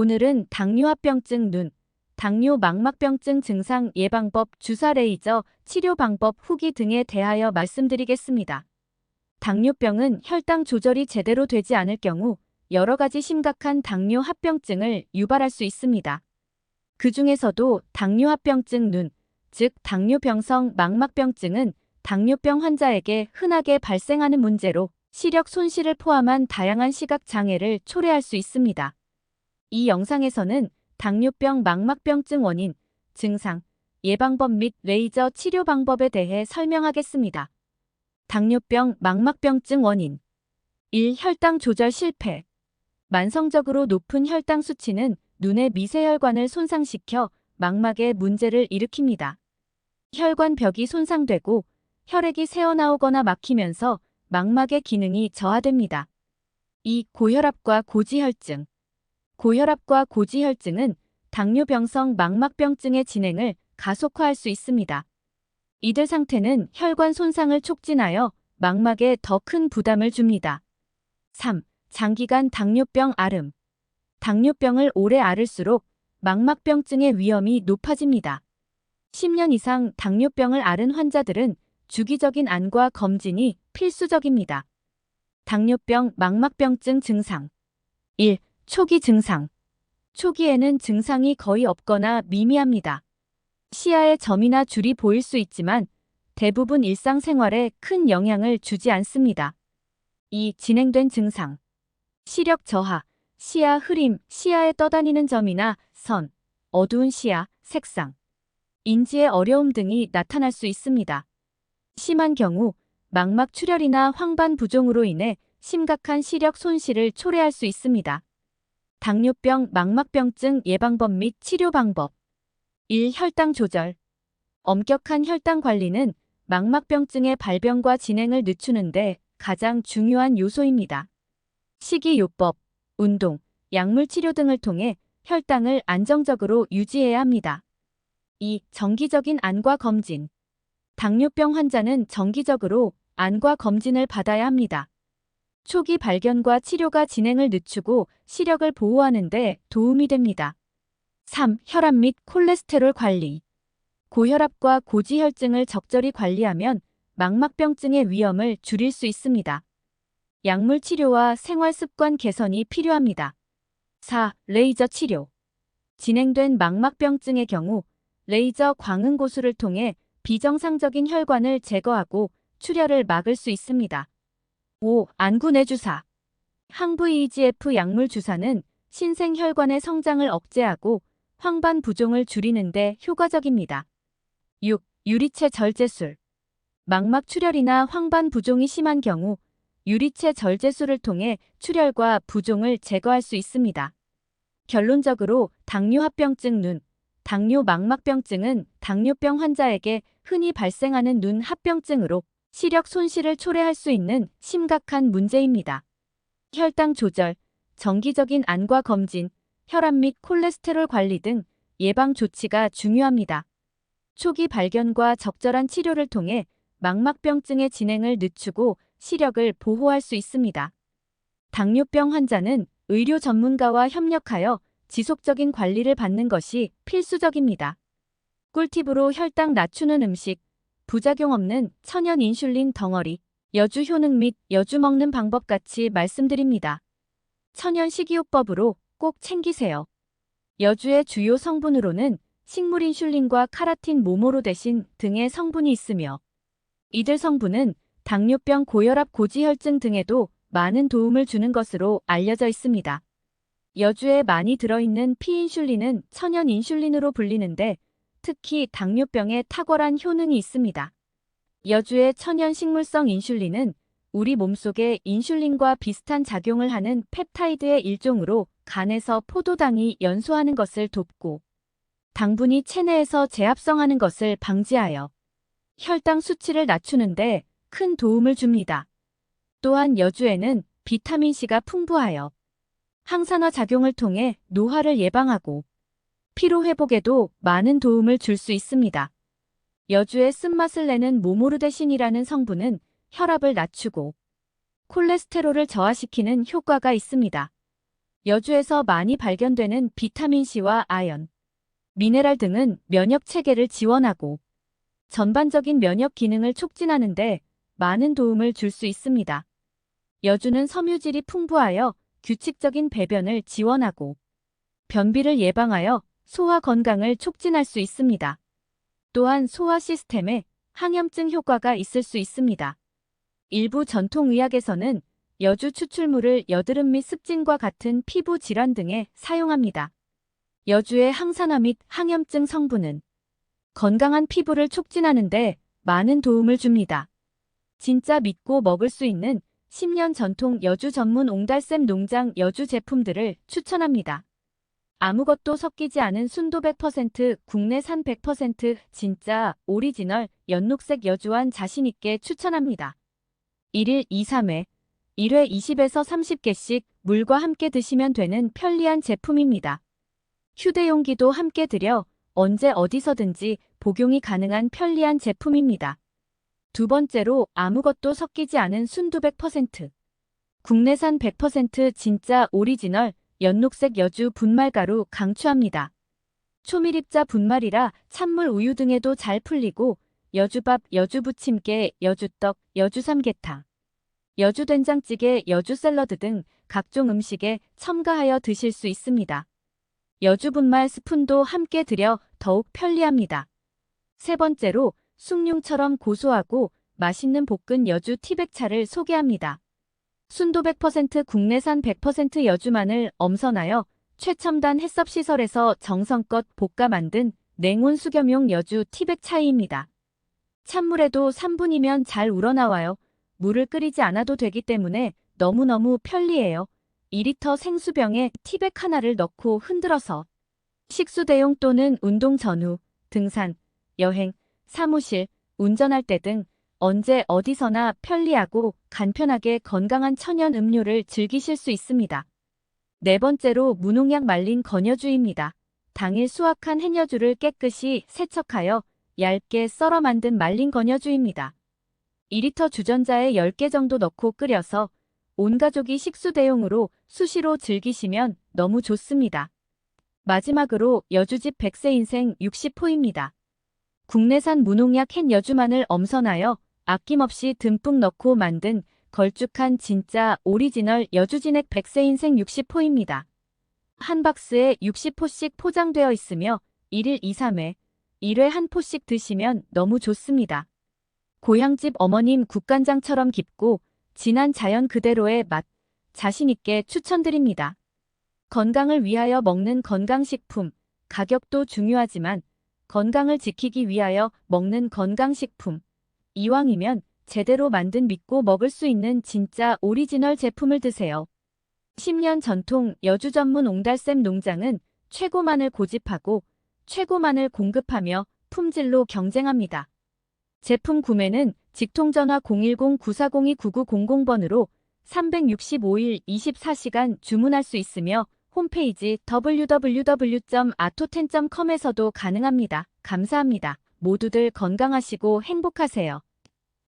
오늘은 당뇨합병증 눈, 당뇨 망막병증 증상 예방법 주사 레이저 치료 방법 후기 등에 대하여 말씀드리겠습니다. 당뇨병은 혈당 조절이 제대로 되지 않을 경우 여러 가지 심각한 당뇨 합병증을 유발할 수 있습니다. 그 중에서도 당뇨 합병증 눈, 즉 당뇨병성 망막병증은 당뇨병 환자에게 흔하게 발생하는 문제로 시력 손실을 포함한 다양한 시각 장애를 초래할 수 있습니다. 이 영상에서는 당뇨병 망막병증 원인, 증상, 예방법 및 레이저 치료 방법에 대해 설명하겠습니다. 당뇨병 망막병증 원인 1. 혈당 조절 실패 만성적으로 높은 혈당 수치는 눈의 미세혈관을 손상시켜 망막에 문제를 일으킵니다. 혈관 벽이 손상되고 혈액이 새어나오거나 막히면서 망막의 기능이 저하됩니다. 2. 고혈압과 고지혈증 고혈압과 고지혈증은 당뇨병성 망막병증의 진행을 가속화할 수 있습니다. 이들 상태는 혈관 손상을 촉진하여 망막에 더 큰 부담을 줍니다. 3. 장기간 당뇨병 앓음 당뇨병을 오래 앓을수록 망막병증의 위험이 높아집니다. 10년 이상 당뇨병을 앓은 환자들은 주기적인 안과 검진이 필수적입니다. 당뇨병 망막병증 증상 1. 초기 증상 초기에는 증상이 거의 없거나 미미합니다. 시야에 점이나 줄이 보일 수 있지만 대부분 일상생활에 큰 영향을 주지 않습니다. 2. 진행된 증상 시력 저하, 시야 흐림, 시야에 떠다니는 점이나 선, 어두운 시야, 색상, 인지의 어려움 등이 나타날 수 있습니다. 심한 경우 망막 출혈이나 황반 부종으로 인해 심각한 시력 손실을 초래할 수 있습니다. 당뇨병 망막병증 예방법 및 치료 방법 1. 혈당 조절 엄격한 혈당 관리는 망막병증의 발병과 진행을 늦추는데 가장 중요한 요소입니다. 식이요법, 운동, 약물 치료 등을 통해 혈당을 안정적으로 유지해야 합니다. 2. 정기적인 안과 검진 당뇨병 환자는 정기적으로 안과 검진을 받아야 합니다. 초기 발견과 치료가 진행을 늦추고 시력을 보호하는 데 도움이 됩니다. 3. 혈압 및 콜레스테롤 관리 고혈압과 고지혈증을 적절히 관리하면 망막병증의 위험을 줄일 수 있습니다. 약물 치료와 생활 습관 개선이 필요합니다. 4. 레이저 치료 진행된 망막병증의 경우 레이저 광흥고수를 통해 비정상적인 혈관을 제거하고 출혈을 막을 수 있습니다. 5. 안구내 주사 항VEGF 약물 주사는 신생 혈관의 성장을 억제하고 황반 부종을 줄이는 데 효과적입니다. 6. 유리체 절제술 망막 출혈이나 황반 부종이 심한 경우 유리체 절제술을 통해 출혈과 부종을 제거할 수 있습니다. 결론적으로 당뇨합병증 눈, 당뇨 망막병증은 당뇨병 환자에게 흔히 발생하는 눈 합병증으로 시력 손실을 초래할 수 있는 심각한 문제입니다. 혈당 조절, 정기적인 안과 검진, 혈압 및 콜레스테롤 관리 등 예방 조치가 중요합니다. 초기 발견과 적절한 치료를 통해 망막병증의 진행을 늦추고 시력을 보호할 수 있습니다. 당뇨병 환자는 의료 전문가와 협력하여 지속적인 관리를 받는 것이 필수적입니다. 꿀팁으로 혈당 낮추는 음식, 부작용 없는 천연 인슐린 덩어리, 여주 효능 및 여주 먹는 방법 같이 말씀드립니다. 천연 식이요법으로 꼭 챙기세요. 여주의 주요 성분으로는 식물 인슐린과 카라틴 모모로 대신 등의 성분이 있으며 이들 성분은 당뇨병 고혈압 고지혈증 등에도 많은 도움을 주는 것으로 알려져 있습니다. 여주에 많이 들어있는 피인슐린은 천연 인슐린으로 불리는데 특히 당뇨병에 탁월한 효능이 있습니다. 여주의 천연 식물성 인슐린은 우리 몸속에 인슐린과 비슷한 작용을 하는 펩타이드의 일종으로 간에서 포도당이 연소하는 것을 돕고 당분이 체내에서 재합성하는 것을 방지하여 혈당 수치를 낮추는데 큰 도움을 줍니다. 또한 여주에는 비타민C가 풍부하여 항산화 작용을 통해 노화를 예방하고 피로 회복에도 많은 도움을 줄 수 있습니다. 여주의 쓴맛을 내는 모모르데신이라는 성분은 혈압을 낮추고 콜레스테롤을 저하시키는 효과가 있습니다. 여주에서 많이 발견되는 비타민C와 아연, 미네랄 등은 면역 체계를 지원하고 전반적인 면역 기능을 촉진하는 데 많은 도움을 줄 수 있습니다. 여주는 섬유질이 풍부하여 규칙적인 배변을 지원하고 변비를 예방하여 소화 건강을 촉진할 수 있습니다. 또한 소화 시스템에 항염증 효과가 있을 수 있습니다. 일부 전통의학에서는 여주 추출물을 여드름 및 습진과 같은 피부 질환 등에 사용합니다. 여주의 항산화 및 항염증 성분은 건강한 피부를 촉진하는 데 많은 도움을 줍니다. 진짜 믿고 먹을 수 있는 10년 전통 여주 전문 옹달샘 농장 여주 제품들을 추천합니다. 아무것도 섞이지 않은 순도 100% 국내산 100% 진짜 오리지널 연녹색 여주한 자신있게 추천합니다. 1일 2, 3회 1회 20에서 30개씩 물과 함께 드시면 되는 편리한 제품입니다. 휴대용기도 함께 들여 언제 어디서든지 복용이 가능한 편리한 제품입니다. 두 번째로 아무것도 섞이지 않은 순두 100%. 국내산 100% 진짜 오리지널 연녹색 여주 분말가루 강추합니다. 초밀입자 분말이라 찬물 우유 등에도 잘 풀리고 여주밥, 여주부침개, 여주떡, 여주삼계탕, 여주된장찌개, 여주샐러드 등 각종 음식에 첨가하여 드실 수 있습니다. 여주분말 스푼도 함께 들여 더욱 편리합니다. 세 번째로 숭늉처럼 고소하고 맛있는 볶은 여주 티백차를 소개합니다. 순도 100% 국내산 100% 여주만을 엄선하여 최첨단 해썹시설에서 정성껏 볶아 만든 냉온 수겸용 여주 티백 차이입니다. 찬물에도 3분이면 잘 우러나와요. 물을 끓이지 않아도 되기 때문에 너무너무 편리해요. 2리터 생수병에 티백 하나를 넣고 흔들어서 식수 대용 또는 운동 전후, 등산, 여행, 사무실, 운전할 때 등 언제 어디서나 편리하고 간편하게 건강한 천연 음료를 즐기실 수 있습니다. 네 번째로 무농약 말린 건여주입니다. 당일 수확한 hen여주를 깨끗이 세척하여 얇게 썰어 만든 말린 건여주입니다. 2리터 주전자에 10개 정도 넣고 끓여서 온 가족이 식수 대용으로 수시로 즐기시면 너무 좋습니다. 마지막으로 여주집 백세 인생 60호입니다. 국내산 무농약 캔 여주만을 엄선하여 아낌없이 듬뿍 넣고 만든 걸쭉한 진짜 오리지널 여주진액 백세 인생 60호입니다. 한 박스에 60호씩 포장되어 있으며 1일 2, 3회, 1회 한 포씩 드시면 너무 좋습니다. 고향집 어머님 국간장처럼 깊고 진한 자연 그대로의 맛, 자신있게 추천드립니다. 건강을 위하여 먹는 건강식품, 가격도 중요하지만 건강을 지키기 위하여 먹는 건강식품. 이왕이면 제대로 만든 믿고 먹을 수 있는 진짜 오리지널 제품을 드세요. 10년 전통 여주 전문 옹달샘 농장은 최고만을 고집하고 최고만을 공급하며 품질로 경쟁합니다. 제품 구매는 직통전화 010-9402-9900번으로 365일 24시간 주문할 수 있으며 홈페이지 www.atoten.com에서도 가능합니다. 감사합니다. 모두들 건강하시고 행복하세요.